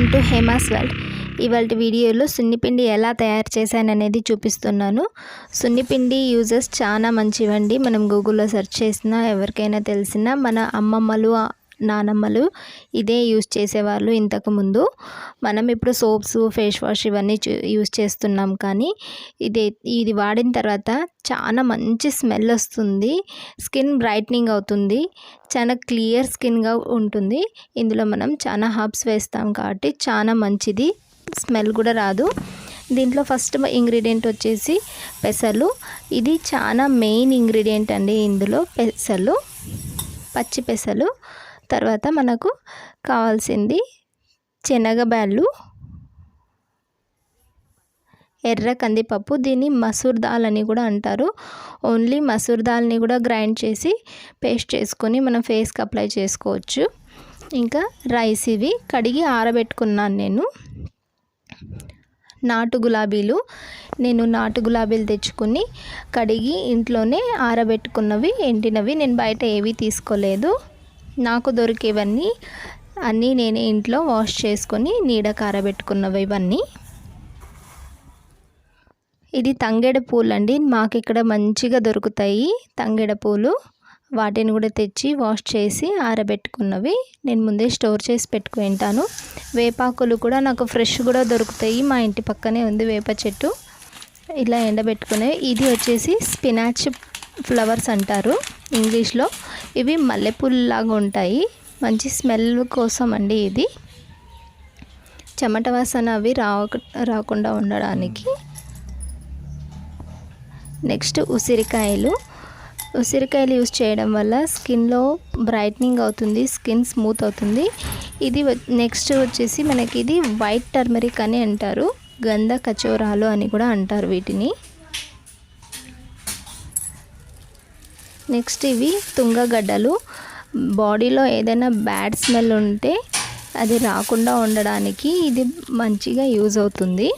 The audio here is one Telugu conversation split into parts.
Welcome to Hema's world. ఇవాళ వీడియోలో సున్నిపిండి ఎలా తయారు చేశాననేది చూపిస్తున్నాను. సున్నిపిండి యూజెస్ చాలా మంచివండి. మనం గూగుల్లో సెర్చ్ చేసినా ఎవరికైనా తెలిసినా మన అమ్మమ్మలు నానమ్మలు ఇదే యూస్ చేసేవాళ్ళు ఇంతకుముందు మనం ఇప్పుడు సోప్స్ ఫేస్ వాష్ ఇవన్నీ యూస్ చేస్తున్నాం కానీ ఇది ఇది వాడిన తర్వాత చాలా మంచి స్మెల్ వస్తుంది. స్కిన్ బ్రైట్నింగ్ అవుతుంది. చాలా క్లియర్ స్కిన్గా ఉంటుంది. ఇందులో మనం చాలా హర్బ్స్ వేస్తాం కాబట్టి చాలా మంచిది. స్మెల్ కూడా రాదు. దీంట్లో ఫస్ట్ ఇంగ్రీడియంట్ వచ్చేసి పెసలు. ఇది చాలా మెయిన్ ఇంగ్రీడియంట్ అండి ఇందులో. పెసలు పచ్చి పెసలు. తర్వాత మనకు కావాల్సింది శనగబ్యాళ్ళు ఎర్ర కందిపప్పు దీన్ని మసూర్ దాల్ అని కూడా అంటారు. ఓన్లీ మసూర్ దాల్ని కూడా గ్రైండ్ చేసి పేస్ట్ చేసుకొని మనం ఫేస్కి అప్లై చేసుకోవచ్చు. ఇంకా రైస్ ఇవి కడిగి ఆరబెట్టుకున్నాను నేను. నాటు గులాబీలు నేను నాటు గులాబీలు తెచ్చుకుని కడిగి ఇంట్లోనే ఆరబెట్టుకున్నవి ఎండినవి. నేను బయట ఏవి తీసుకోలేదు. నాకు దొరికేవన్నీ అన్నీ నేనే ఇంట్లో వాష్ చేసుకొని నీడ కారబెట్టుకున్నవి ఇవన్నీ. ఇది తంగెడ పూలు అండి మాకు ఇక్కడ మంచిగా దొరుకుతాయి తంగెడ పూలు. వాటిని కూడా తెచ్చి వాష్ చేసి ఆరబెట్టుకున్నవి. నేను ముందే స్టోర్ చేసి పెట్టుకుంటాను వేపాకులు కూడా నాకు ఫ్రెష్ కూడా దొరుకుతాయి. మా ఇంటి పక్కనే ఉంది వేప చెట్టు. ఇలా ఎండబెట్టుకునేవి ఇది వచ్చేసి స్పినాచ్ ఫ్లవర్స్ అంటారు ఇంగ్లీష్లో. ఇవి మల్లెపూలలాగా ఉంటాయి. మంచి స్మెల్ కోసం అండి ఇది. చెమట వాసన అవి రాక రాకుండా ఉండడానికి. నెక్స్ట్ ఉసిరికాయలు. ఉసిరికాయలు యూస్ చేయడం వల్ల స్కిన్లో బ్రైట్నింగ్ అవుతుంది స్కిన్ స్మూత్ అవుతుంది. ఇది నెక్స్ట్ వచ్చేసి మనకి ఇది వైట్ టర్మరిక్ అని అంటారు. గంధ కచోరాలు అని కూడా అంటారు వీటిని. నెక్స్ట్ ఇవి తుంగగడ్డలు బాడీలో ఏదైనా బ్యాడ్ స్మెల్ ఉంటే అది రాకుండా ఉండడానికి ఇది మంచిగా యూజ్ అవుతుంది.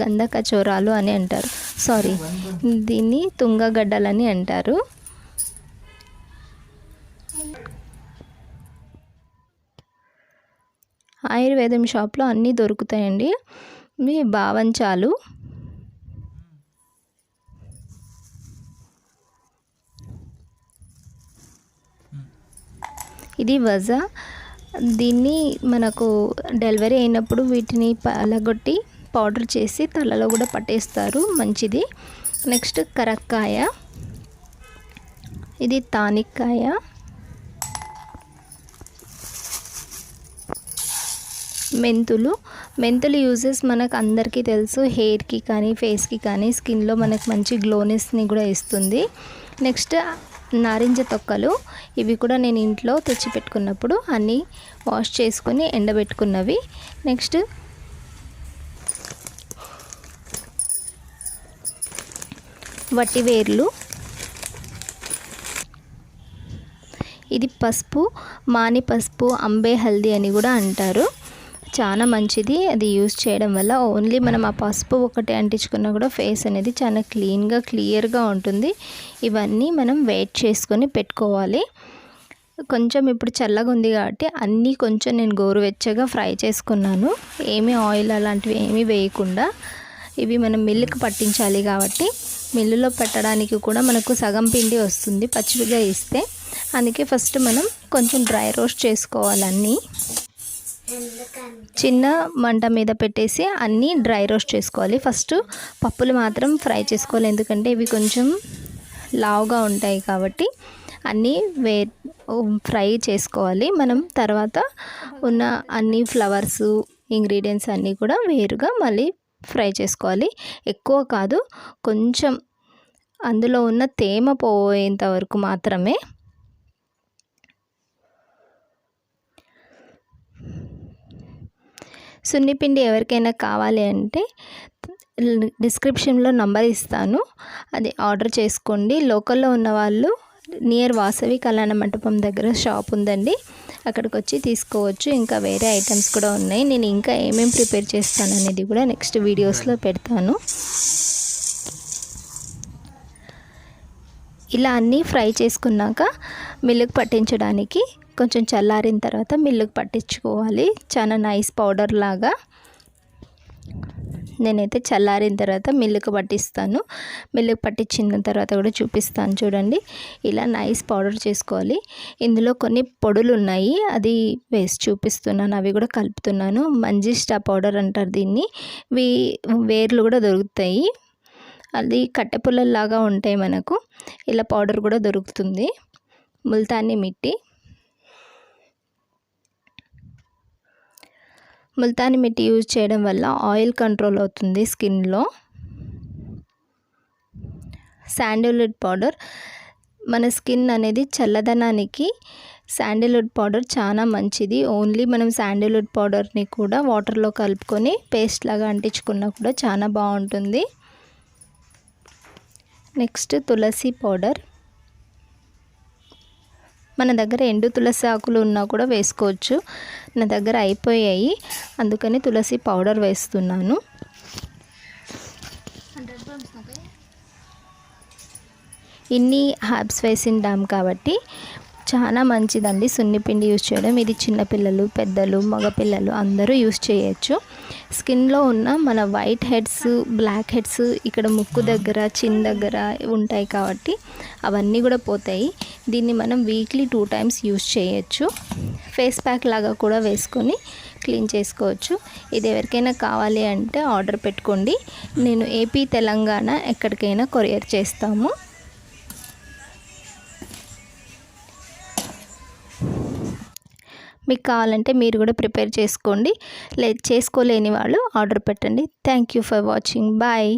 గంధ కచోరాలు అని అంటారు. సారీ దీన్ని తుంగగడ్డలని అంటారు. ఆయుర్వేదం షాప్లో అన్నీ దొరుకుతాయండి. ఇవి భావంచాలు ఇది వజా. దీన్ని మనకు డెలివరీ అయినప్పుడు వీటిని పలగొట్టి పౌడర్ చేసి తలలో కూడా పట్టేస్తారు. మంచిది. నెక్స్ట్ కరక్కాయ. ఇది తానిక్కాయ. మెంతులు. మెంతులు యూజెస్ మనకు అందరికీ తెలుసు. హెయిర్కి కానీ ఫేస్కి కానీ స్కిన్లో మనకు మంచి గ్లోనెస్ని కూడా ఇస్తుంది. నెక్స్ట్ నారింజ తొక్కలు. ఇవి కూడా నేను ఇంట్లో తెచ్చిపెట్టుకున్నప్పుడు అన్నీ వాష్ చేసుకొని ఎండబెట్టుకున్నవి. నెక్స్ట్ వట్టివేర్లు ఇది పసుపు మాని పసుపు అంబే హల్దీ అని కూడా అంటారు. చాలా మంచిది. అది యూస్ చేయడం వల్ల ఓన్లీ మనం ఆ పసుపు ఒకటి అంటించుకున్నా కూడా ఫేస్ అనేది చాలా క్లీన్గా క్లియర్గా ఉంటుంది. ఇవన్నీ మనం వెయిట్ చేసుకొని పెట్టుకోవాలి. కొంచెం ఇప్పుడు చల్లగా ఉంది కాబట్టి అన్నీ కొంచెం నేను గోరువెచ్చగా ఫ్రై చేసుకున్నాను. ఏమీ ఆయిల్ అలాంటివి ఏమీ వేయకుండా. ఇవి మనం మిల్లుకి పట్టించాలి కాబట్టి మిల్లులో పెట్టడానికి కూడా మనకు సగం పిండి వస్తుంది పచ్చిగా ఇస్తే అందుకే ఫస్ట్ మనం కొంచెం డ్రై రోస్ట్ చేసుకోవాలన్నీ చిన్న మంట మీద పెట్టేసి అన్నీ డ్రై రోస్ట్ చేసుకోవాలి. ఫస్ట్ పప్పులు మాత్రం ఫ్రై చేసుకోవాలి. ఎందుకంటే ఇవి కొంచెం లావుగా ఉంటాయి కాబట్టి అన్నీ వే ఫ్రై చేసుకోవాలి. మనం తర్వాత ఉన్న అన్ని ఫ్లవర్స్ ఇంగ్రీడియంట్స్ అన్నీ కూడా వేరుగా మళ్ళీ ఫ్రై చేసుకోవాలి. ఎక్కువ కాదు కొంచెం అందులో ఉన్న తేమ పోయేంత వరకు మాత్రమే సున్నిపిండి ఎవరికైనా కావాలి అంటే డిస్క్రిప్షన్లో నంబర్ ఇస్తాను. అది ఆర్డర్ చేసుకోండి. లోకల్లో ఉన్న వాళ్ళు నియర్ వాసవి కళ్యాణ మంటపం దగ్గర షాప్ ఉందండి. అక్కడికి వచ్చి తీసుకోవచ్చు. ఇంకా వేరే ఐటమ్స్ కూడా ఉన్నాయి. నేను ఇంకా ఏమేమి ప్రిపేర్ చేస్తాను అనేది కూడా నెక్స్ట్ వీడియోస్లో పెడతాను. ఇలా అన్నీ ఫ్రై చేసుకున్నాక మిల్క్ పట్టించడానికి కొంచెం చల్లారిన తర్వాత మిల్లుకి పట్టించుకోవాలి. చాలా నైస్ పౌడర్ లాగా. నేనైతే చల్లారిన తర్వాత మిల్లుకు పట్టిస్తాను. మిల్లుకు పట్టించిన తర్వాత కూడా చూపిస్తాను చూడండి. ఇలా నైస్ పౌడర్ చేసుకోవాలి. ఇందులో కొన్ని పొడులు ఉన్నాయి. అది వేసి చూపిస్తున్నాను. అవి కూడా కలుపుతున్నాను. మంజిస్టా పౌడర్ అంటారు దీన్ని. వీ వేర్లు కూడా దొరుకుతాయి. అది కట్టెపుల్లలాగా ఉంటాయి మనకు. ఇలా పౌడర్ కూడా దొరుకుతుంది. ముల్తాన్ని మిట్టి. ముల్తాని మిట్టి యూజ్ చేయడం వల్ల ఆయిల్ కంట్రోల్ అవుతుంది స్కిన్లో. Sandalwood powder. మన స్కిన్ అనేది చల్లదనానికి శాండిల్వుడ్ పౌడర్ చాలా మంచిది. ఓన్లీ మనం శాండిల్వుడ్ పౌడర్ని కూడా వాటర్లో కలుపుకొని పేస్ట్ లాగా అంటించుకున్నా కూడా చాలా బాగుంటుంది. నెక్స్ట్ తులసి పౌడర్. మన దగ్గర ఎండు తులసి ఆకులు ఉన్నా కూడా వేసుకోవచ్చు. నా దగ్గర అయిపోయాయి. అందుకని తులసి పౌడర్ వేస్తున్నాను. ఇన్ని హ్యాబ్స్ వేసిన డామ్ కాబట్టి చాలా మంచిదండి సున్నిపిండి యూజ్ చేయడం. ఇది చిన్నపిల్లలు పెద్దలు మగపిల్లలు అందరూ యూజ్ చేయొచ్చు. స్కిన్లో ఉన్న మన వైట్ హెడ్స్ బ్లాక్ హెడ్స్ ఇక్కడ ముక్కు దగ్గర చిన్ దగ్గర ఉంటాయి కాబట్టి అవన్నీ కూడా పోతాయి. దీన్ని మనం వీక్లీ టూ టైమ్స్ యూజ్ చేయొచ్చు. ఫేస్ ప్యాక్ లాగా కూడా వేసుకొని క్లీన్ చేసుకోవచ్చు. ఇది ఎవరికైనా కావాలి అంటే ఆర్డర్ పెట్టుకోండి. నేను ఏపీ తెలంగాణ ఎక్కడికైనా కొరియర్ చేస్తాము. మీకు కావాలంటే మీరు కూడా ప్రిపేర్ చేసుకోండి. లే చేసుకోలేని వాళ్ళు ఆర్డర్ పెట్టండి. Thank you for watching. Bye.